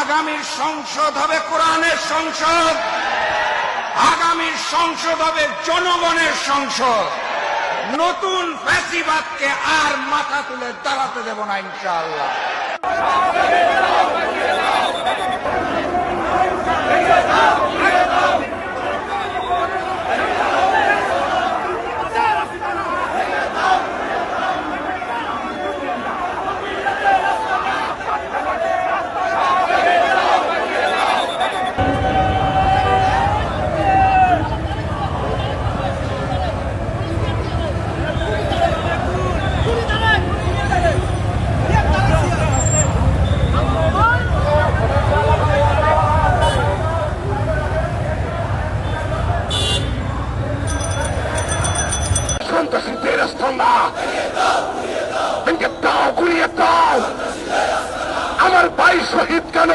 আগামীর সংসদ হবে কোরআনের সংসদ। আগামীর সংসদ হবে জনগণের সংসদ। নতুন ফ্যাসিবাদকে আর মাথা তুলে দাঁড়াতে দেব না, ইনশাআল্লাহ। ভেঙে দাও গুলিয়ে দাও আমার ভাই শহীদ কেন?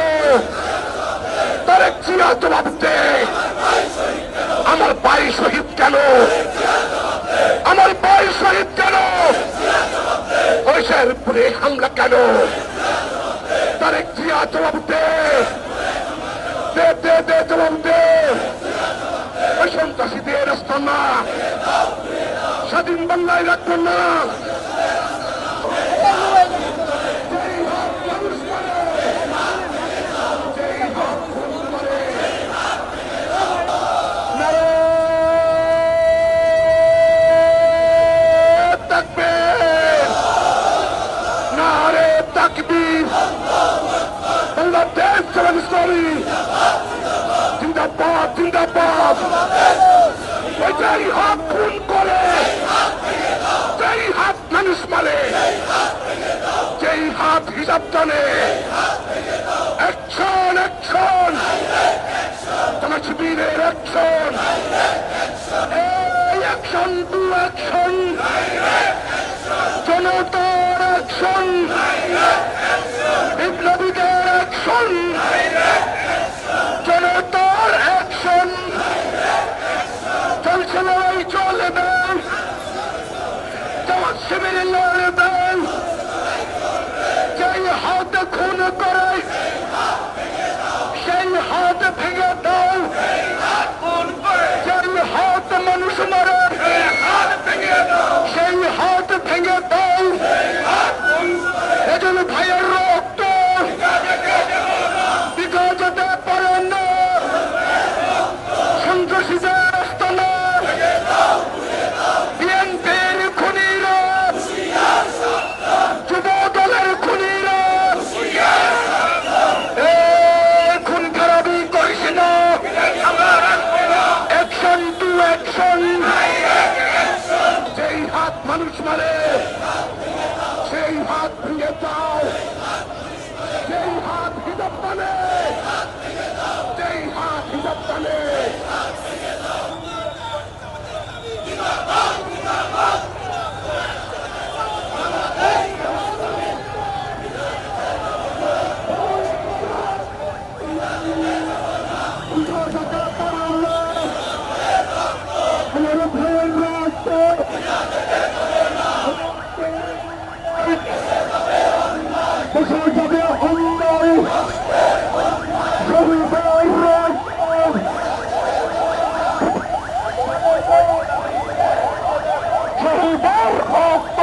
তারেক জিয়া আমার ভাই শহীদ কেন? আমার ভাই শহীদ কেন? ঐশের উপরে হামলা কেন? তারেক জিয়া জবাব দে। দে দে দে, জবাব দে। ওই সন্ত্রাসীদের স্তম্ভা স্বাধীন বাংলায় রাখবেন না। জিন্দাবাদ জিন্দাবাদ। ওইটাই হাত খুন করে যেই হাত মানুষ মারে যেই হাত হিসাব জানে অ্যাকশন অ্যাকশন। তোমার শিবিরের অ্যাকশন এই অ্যাকশন টু অ্যাকশন জনতার অ্যাকশন বিপ্লবীদের অ্যাকশন জনতার অ্যাকশন চলছে লড়াই চলবে তোমার শিবিরে লড়বে যেই হাত খুন করে, সেই হাত ভেঙে দাও। যেই হাত মানুষ মারে, সেই হাত ভেঙে দাও। এজন ভাইয়ের রক্ত বিকা যেতে পারে না। সন্ত্রাসীদের স্তনে বিএনপির খুনিরা যুব দলের খুনিরা এ খুন খারাপি করিস না অ্যাকশন টু অ্যাকশন যেই হাত মানুষ মারে সেই হাত ভেঙে দাও যেই হাত হিসাব টানে যেই হাত হিসাব টানে আমার ভাইয়ের রক্ত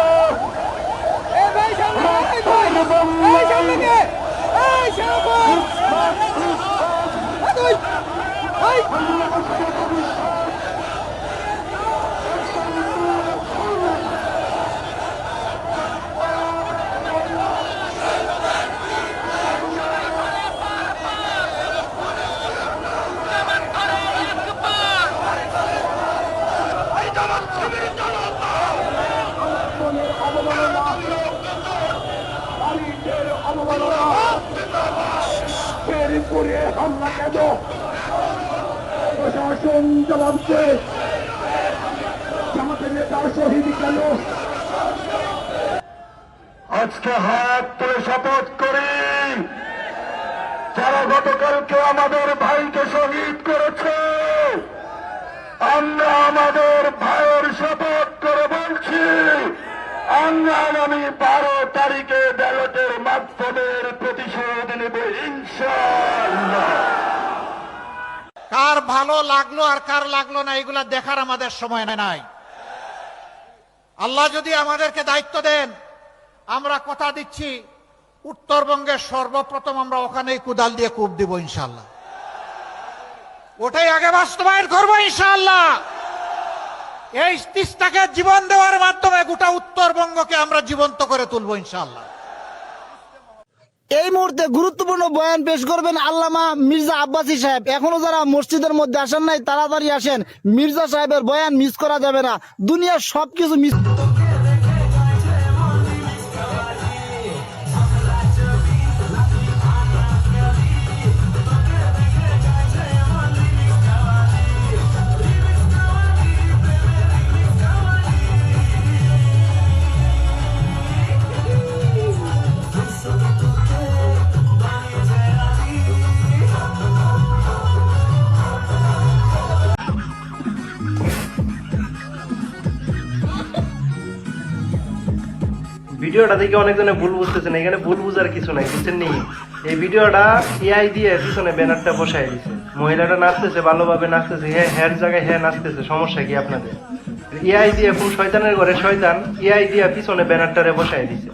করে, হামলা কেন? প্রশাসন জবাব শহীদ কেন? আজকে হাত তুলে শপথ করি। যারা গতকালকে আমাদের ভাইকে শহীদ করেছে, আমরা আমাদের ভাইয়ের আগামী বারো তারিখে ব্যালটের মাধ্যমে প্রতিশোধ কার ভালো লাগল আর কার লাগল না, এগুলা দেখার আমাদের সময় নাই আল্লাহ যদি আমাদেরকে দায়িত্ব দেন, আমরা কথা দিচ্ছি উত্তরবঙ্গে সর্বপ্রথম আমরা ওখানেই কুদাল দিয়ে কূপ দিব ইনশাল্লাহ ওটাই আগে বাস্তবায়ন করব ইনশাল্লাহ এই তিস্তাকে জীবন দেওয়ার মাধ্যমে গোটা উত্তরবঙ্গকে আমরা জীবন্ত করে তুলবো ইনশাল্লাহ এই মুহূর্তে গুরুত্বপূর্ণ বয়ান পেশ করবেন আল্লামা মির্জা আব্বাসী সাহেব। এখনও যারা মসজিদের মধ্যে আসেন নাই, তাড়াতাড়ি আসেন। মির্জা সাহেবের বয়ান মিস করা যাবে না। দুনিয়ার সবকিছু মিস ভিডিওটা দেখে অনেকজনে ভুল বুঝতেছেন এখানে ভুল বুঝার কিছু নাই, বুঝছেন নি? এই ভিডিওটা এআই দিয়ে পিছনে ব্যানারটা বসাই দিছে। মহিলাটা নাচতেছে, ভালোভাবে নাচতেছে হ্যাঁ হ্যার জায়গায় হ্যাঁ নাচতেছে, সমস্যা কি আপনাদের? এআই দিয়ে কোন শয়তানের ঘরে শয়তান এআই দিয়ে পিছনে ব্যানারটারে বসাই দিছে।